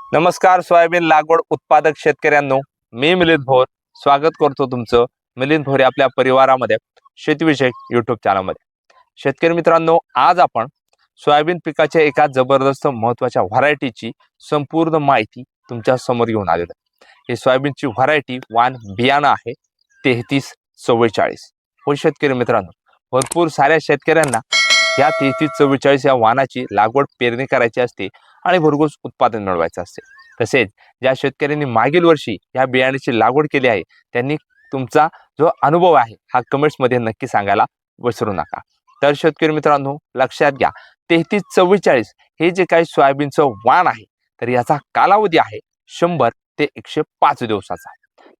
नमस्कार सोयाबीन लागवड उत्पादक शेतकऱ्यांनो मी मिलिंद भोर. स्वागत करतो तुमचं मिलिंद भोर आपल्या परिवारामध्ये शेतीविषयक युट्यूब चॅनलमध्ये शेतकरी मित्रांनो आज आपण सोयाबीन पिकाच्या एका जबरदस्त महत्त्वाच्या व्हरायटीची संपूर्ण माहिती तुमच्यासमोर घेऊन आलेलं आहे. हे सोयाबीनची व्हरायटी वान बियाणं आहे तेहतीस चव्वेचाळीस. हो शेतकरी मित्रांनो भरपूर साऱ्या शेतकऱ्यांना या तेहतीस चव्वेचाळीस या वाणाची लागवड पेरणी करायची असते आणि भरघोस उत्पादन मिळवायचं असते. तसेच ज्या शेतकऱ्यांनी मागील वर्षी या बियाण्याची लागवड केली आहे त्यांनी तुमचा जो अनुभव आहे हा कमेंट्समध्ये नक्की सांगायला विसरू नका. तर शेतकरी मित्रांनो लक्षात घ्या तेहतीस चव्वेचाळीस हे जे काही सोयाबीनचं वाण आहे तर याचा कालावधी आहे शंभर ते एकशे पाच दिवसाचा.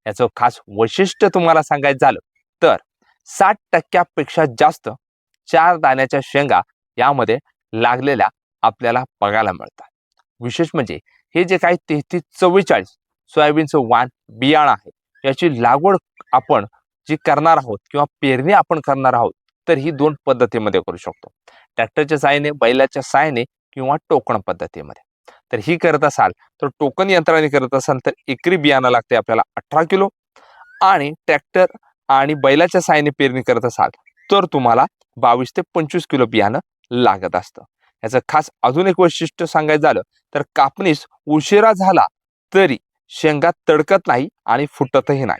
याचं खास वैशिष्ट्य तुम्हाला सांगायचं झालं तर साठ टक्क्यापेक्षा जास्त चार दाण्याच्या शेंगा यामध्ये लागलेल्या आपल्याला बघायला मिळतात. विशेष म्हणजे हे जे काही तेहतीस चव्वेचाळीस सोयाबीनचं वाण बियाणं आहे याची लागवड आपण जी करणार आहोत किंवा पेरणी आपण करणार आहोत तर ही दोन पद्धतीमध्ये करू शकतो. ट्रॅक्टरच्या साहाय्याने बैलाच्या साहाय्याने किंवा टोकण पद्धतीमध्ये. तर ही करत असाल तर टोकन यंत्राने करत असाल तर एकरी बियाणं लागते आपल्याला अठरा किलो. आणि ट्रॅक्टर आणि बैलाच्या साहाय्याने पेरणी करत असाल तर तुम्हाला बावीस ते पंचवीस किलो बियाणं लागत असतं. याचं खास अजून एक वैशिष्ट्य सांगायचं झालं तर कापणीस उशिरा झाला तरी शेंगा तडकत नाही आणि फुटतही नाही.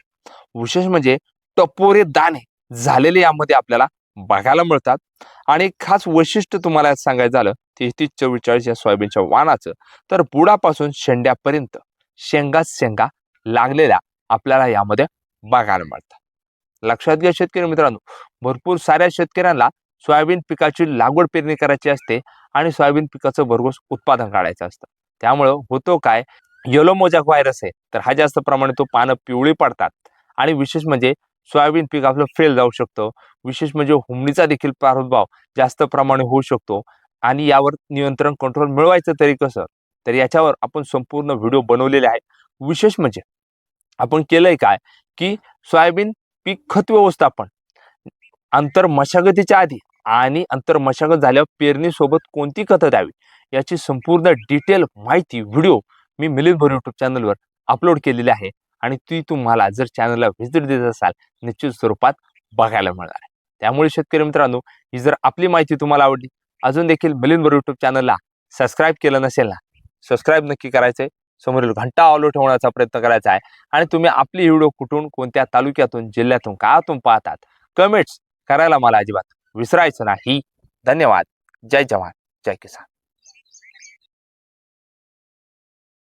विशेष म्हणजे टपोरे दाणे झालेले यामध्ये आपल्याला बघायला मिळतात. आणि खास वैशिष्ट्य तुम्हाला सांगायचं झालं तेहतीस चव्वेचाळीस या सोयाबीनच्या वाणाचं तर बुडापासून शेंड्यापर्यंत शेंगाच शेंगा लागलेल्या आपल्याला यामध्ये बघायला मिळतात. लक्षात घ्या शेतकरी मित्रांनो. भरपूर साऱ्या शेतकऱ्यांना सोयाबीन पिकाची लागवड पेरणी करायची असते आणि सोयाबीन पिकाचं भरघोस उत्पादन काढायचं असतं. त्यामुळं होतो काय? येलो मोजाक व्हायरस आहे. तर हा जास्त प्रमाणे तो पानं पिवळी पडतात. आणि विशेष म्हणजे सोयाबीन पीक आपलं फेल जाऊ शकतं. विशेष म्हणजे हुमणीचा देखील प्रादुर्भाव जास्त प्रमाणे होऊ शकतो. आणि यावर नियंत्रण कंट्रोल मिळवायचं तरी कसं? तर याच्यावर आपण संपूर्ण व्हिडिओ बनवलेले आहे. विशेष म्हणजे आपण केलंय काय? की सोयाबीन पीक खत व्यवस्थापन. अंतर मशागतीच्या आधी आणि अंतर मशागत झाल्यावर पेरणीसोबत कोणती खतं द्यावी? याची संपूर्ण डिटेल माहिती व्हिडिओ मी मिलिंद भर युट्यूब चॅनलवर अपलोड केलेली आहे आणि ती तुम्हाला जर चॅनलला व्हिजिट देत असाल निश्चित स्वरूपात बघायला मिळणार आहे. त्यामुळे शेतकरी मित्रांनो ही जर आपली माहिती तुम्हाला आवडली अजून देखील मिलिंद भर युट्यूब चॅनलला सबस्क्राईब केलं नसेल ना सबस्क्राईब नक्की करायचं आहे समोरील घंटा ऑलो ठेवण्याचा प्रयत्न करायचा आहे. आणि तुम्ही आपली व्हिडिओ कुठून कोणत्या तालुक्यातून जिल्ह्यातून कातून पाहतात. कमेंट्स करायला मला अजिबात विसरायचं नाही. धन्यवाद. जय जवान. जय किसान.